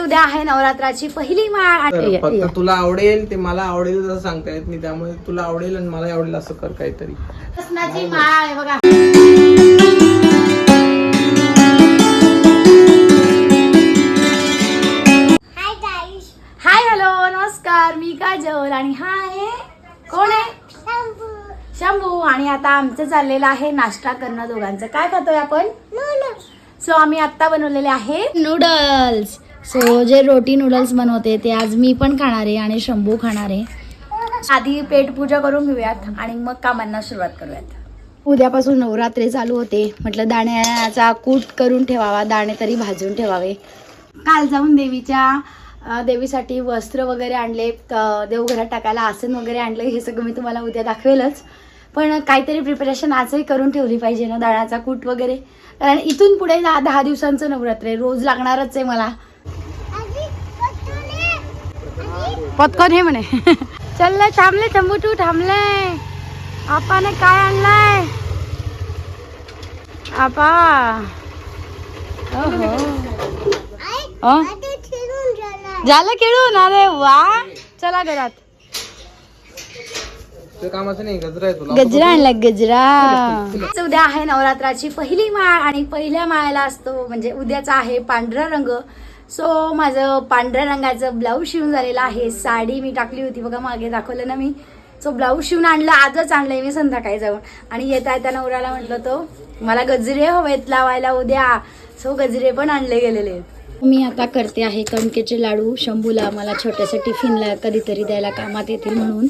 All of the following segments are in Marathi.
उद्या आहे नवरात्राची पहिली माळ फक्त तुला आवडेल ते मला आवडेल असं सांगता येत नाही. त्यामुळे तुला आवडेल आणि मला आवडेल असं कर काहीतरी. लसणाची माळ आहे बघा. हाय हॅलो नमस्कार. मी काजल आणि हा आहे कोण आहे? शंभू. आणि आता आमचं चाललेलं आहे नाश्ता करणं दोघांचं. काय खातोय आपण? सो आम्ही आत्ता बनवलेले आहे नूडल्स सो जे रोटी नूडल्स बनवते ते आज मी पण खाणार आहे आणि शंभू खाणार आहे. आधी पेटपूजा करून घेऊयात आणि मग कामांना सुरुवात करूयात. उद्यापासून नवरात्री चालू होते. म्हटलं दाण्याचा कूट करून ठेवावा दाणे तरी भाजून ठेवावे. काल जाऊन देवीच्या देवीसाठी वस्त्र वगैरे आणले देवघरात टाकायला आसन वगैरे आणले हे सगळं मी तुम्हाला उद्या दाखवेलच. पण काहीतरी प्रिपरेशन आजही करून ठेवली पाहिजे ना दाण्याचा कूट वगैरे. कारण इथून पुढे दहा दहा दिवसांचं नवरात्र आहे रोज लागणारच आहे मला. पत्कन हे म्हणे. चलले थांबले तंबू तू थांबले. आपाने काय आणलाय? आपा? झालं खेळून? अरे वा. चला घरात. गजरा आणला गजरा. उद्या आहे नवरात्राची पहिली माळ आणि पहिल्या माळ्याला असतो म्हणजे उद्याचा आहे पांढरा रंग. सो माझं पांढऱ्या रंगाचं ब्लाऊज शिवून झालेलं आहे. साडी मी टाकली होती बघा मागे दाखवलं ना मी. सो ब्लाऊज शिवून आणलं आजच आणलं मी संध्याकाळी जाऊन. आणि येता येता नवऱ्याला म्हटलं तो मला गजरे हवेत लावायला उद्या. सो गजरे पण आणले गेलेले. आहेत मी आता करते आहे कणकेचे लाडू. शंभूला मला छोट्याशा टिफिनला कधीतरी द्यायला कामात येतील म्हणून.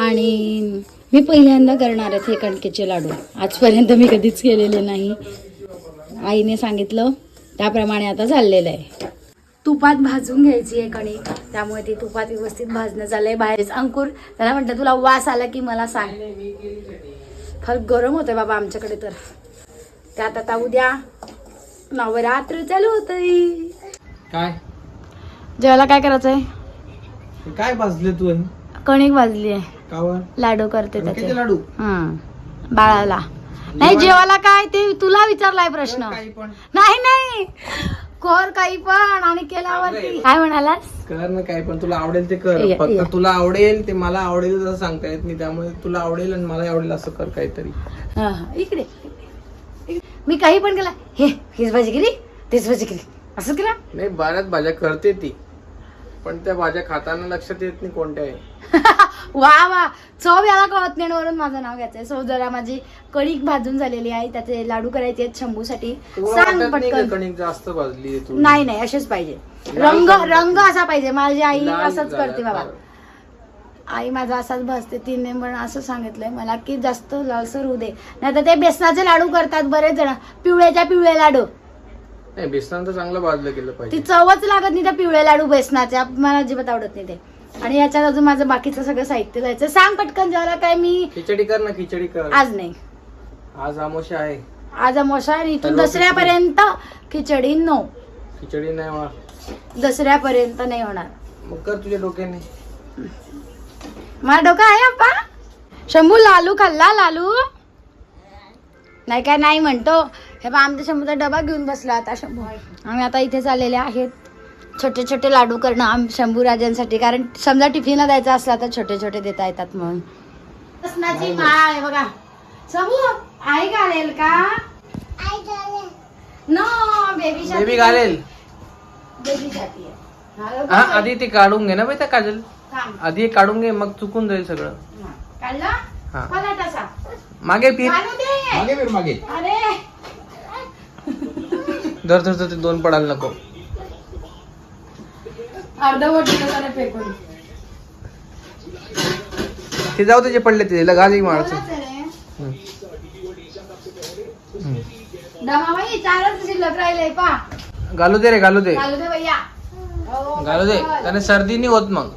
आणि मी पहिल्यांदा करणार आहे हे कणकेचे लाडू. आजपर्यंत मी कधीच केलेले नाही. आईने सांगितलं त्याप्रमाणे आता चाललेलं आहे. तुपात भाजून घ्यायची आहे कणिक त्यामुळे ती तुपात व्यवस्थित भाजणं झालंय बाहेरच अंकुर त्याला म्हटलं तुला वास आला की मला सांग. फार गरम होतंय बाबा आमच्याकडे तर. त्यात आता उद्या नवरात्र चालू होतंय. काय? जेवायला काय करायचंय? हे काय भाजले तू? हे? कणिक भाजली आहे. कावर? लाडू करते त्याचे. लाडू? हं. बाळाला. नाही जेवायला काय? ते तुला विचारलाय प्रश्न. काही पण. नाही नाही. कर काही पण आणि केल्यावरती. काय म्हणालास? कर ना काय पण. तुला आवडेल ते कर. ये, ये. फक्त तुला आवडेल ते मला आवडेल असं सांगता येत नाही. त्यामुळे तुला आवडेल आणि मला आवडेल असं कर काहीतरी. हा, हा. इकडे. इकडे. मी काही पण केलं. हे हीच भाजी केली तेच भाजी केली. असं केलं? नाही बऱ्याच भाज्या करते ती. पण त्या भाज्या खाताना लक्षात येत नाही कोणत्या आहे. वा वा. चव याला कळत नाही वरून माझं नाव घ्यायचंय. सो जरा माझी कणिक भाजून झालेली आहे. त्याचे लाडू करायचे आहेत शंभूसाठी. सांग पटकन. जास्त भाजली नाही नाही असेच पाहिजे. रंग रंग असा पाहिजे. माझी आई असंच करते बाबा. आई माझा असाच भासते तिने पण असं सांगितलंय मला की जास्त लालसर होऊ दे. नाही तर ते बेसनाचे लाडू करतात बरेच जण. पिवळ्याच्या पिवळे लाडू. नाही बेसन तर चांगलं भाजलं गेलं ती पाहिजे चवच लागत नाही त्या पिवळे लाडू बेसनाच्या मला अजिबात आवडत नाही ते. आणि याच्यात अजून माझं बाकीचं सगळं साहित्य जायचं. सांग पटकन जेवायला काय मी खिचडी कर ना खिचडी कर. आज नाही. आज आमोशा आहे. आज अमोशा आणि इथून दसऱ्यापर्यंत खिचडी नो. खिचडी नाही वा दसऱ्यापर्यंत नाही होणार. मग कर तुझ्या डोक्याने. मला डोकं आहे अप्पा. शंभू लालू खाल्ला लालू. नाही काय नाही म्हणतो. हे बा आमच्या शंभूचा डबा घेऊन बसला आता शंभू. आम्ही आता इथे चाललेले आहेत. छोटे छोटे लाडू करणं आम शंभू राजांसाठी कारण समजा टिफिनला द्यायचा असला तर छोटे छोटे देता येतात म्हणून. लसणाची माळ आहे बघा. शंभू आई घालेल का? नो बेबी बेबी घालेल. आहे. हा आधी ते काढून घे ना बाई त्या काजल. थांब. आधी हे काढून घे मग चुकून जाईल सगळं. हा. काढला? हा. पलट असा मागे फिर. घालू दे. मागे फिर मागे. अरे. धर धर धर ते दोन पडायला नको. फेकून ते जाऊ त्याचे पडले ते. दमाबाई चारच शिल्लक राहिले पा. घालू दे रे घालू दे. घालू दे भैया. हो, घालू दे बरोबर. त्याने सर्दी नाही होत मग.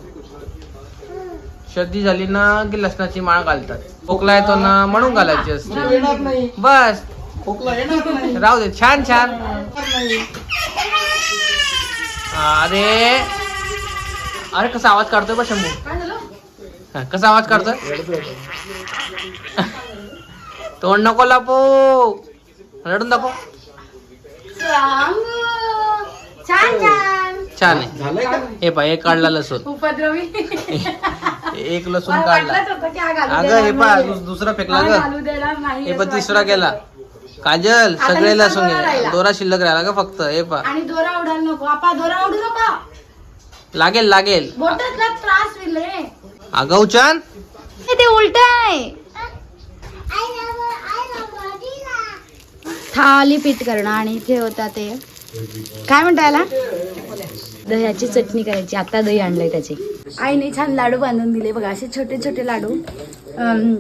सर्दी झाली ना की लसणाची माळ घालतात. खोकला येतो ना म्हणून घालायची असते. बस. राहू दे छान छान. अरे. अरे कसा आवाज काढतोय बा शंभू. काय झालं? हा, कसा आवाज काढतोय? तोंड नको लापू. रडून दाखव. छान आहे. झालंय का? हे पा एक काढला लसूण. उपद्रवी. एक लसूण काढला. हा अगं हे पा. दुसरा फेकला हा ग. हे पण तिसरा. केला. काजल आता सगळे नुसता लसूण दोरा घे. राहिला. दोरा शिल्लक राहिला का फक्त? हे पा. आणि दोरा उडायला नको. आपा दोरा उडू नका. लागेल लागेल. बोटातला त्रास होईल रे. अगं उचन हे ते उलट आहे. थाली पीठ करणं आणि इथे होता ते. काय म्हणता याला दह्याची चटणी करायची. आता दही आणलंय त्याचे. आईने छान लाडू बांधून दिले. बघा असे छोटे छोटे लाडू. अम,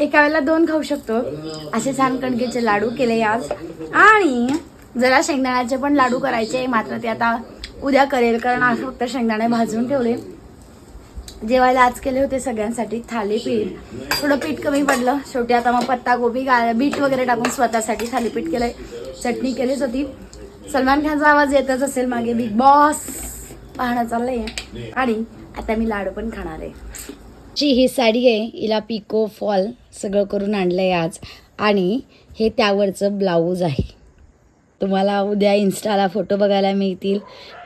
एका वेळेला दोन खाऊ शकतो. असे छान कणकेचे लाडू केले आज आणि जरा शेंगदाण्याचे पण लाडू करायचे. मात्र ते आता उद्या करेल कारण आज फक्त शेंगदाणे भाजून ठेवले. जेवायला आज केले होते सगळ्यांसाठी थालीपीठ. थोडं पीठ कमी पडलं. शेवटी आता मग पत्ता गोबी गा बीट वगैरे टाकून स्वतःसाठी थालीपीठ केलंय. चटणी केलीच होती. सलमान खानचा आवाज येतच असेल मागे. बिग बॉस पाहणं चाललंय. आणि आता मी लाडू पण खाणार आहे. जी ही साडी आहे हिला पिको फॉल सगळं करून आणलंय आज. आणि हे त्यावरचं ब्लाऊज आहे. तुम्हाला उद्या इन्स्टाला फोटो बघायला मिळतील.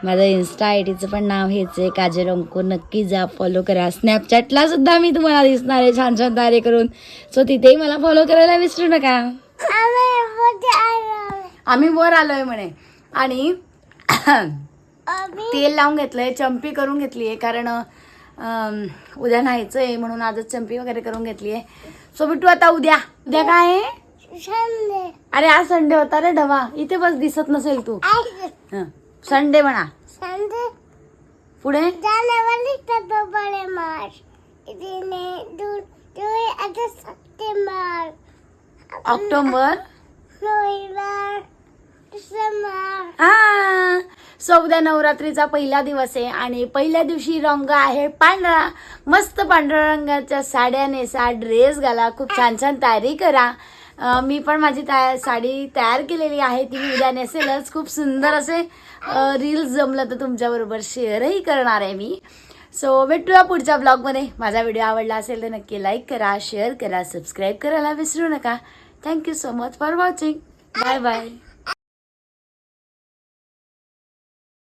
माझं इन्स्टा आय डीचं पण नाव हेच आहे काजल अंको नक्की जा फॉलो करा. स्नॅपचॅटला सुद्धा मी तुम्हाला दिसणार आहे छान छान तारे करून. सो तिथेही मला फॉलो करायला विसरू नका. आम्ही वर आलोय म्हणे. आणि तेल लावून घेतलंय चंपी करून घेतली आहे कारण उद्या न्हायचं आहे म्हणून आजच चंपी वगैरे करून घेतली आहे. सो बिटू आता उद्या. उद्या काय आहे? अरे आज संडे होता रे ढवा. इथे बस दिसत नसेल तू. हं. संडे म्हणा. पुढे? ऑक्टोबर? हा. सो उद्या नवरात्रीचा पहिला दिवस आहे आणि पहिल्या दिवशी रंग आहे पांढरा. मस्त पांढऱ्या रंगाच्या साड्या नेसा ड्रेस घाला. खूप छान छान तयारी करा. मी पण माझी तया साडी तयार केलेली आहे. ती मी उद्या नेसेलच खूप सुंदर असे रील्स जमलं तर तुमच्याबरोबर शेअरही करणार आहे मी. सो भेटूया पुढच्या ब्लॉगमध्ये माझा व्हिडिओ आवडला असेल तर नक्की लाईक करा शेअर करा सबस्क्राईब करायला विसरू नका. Thank you so much for watching bye bye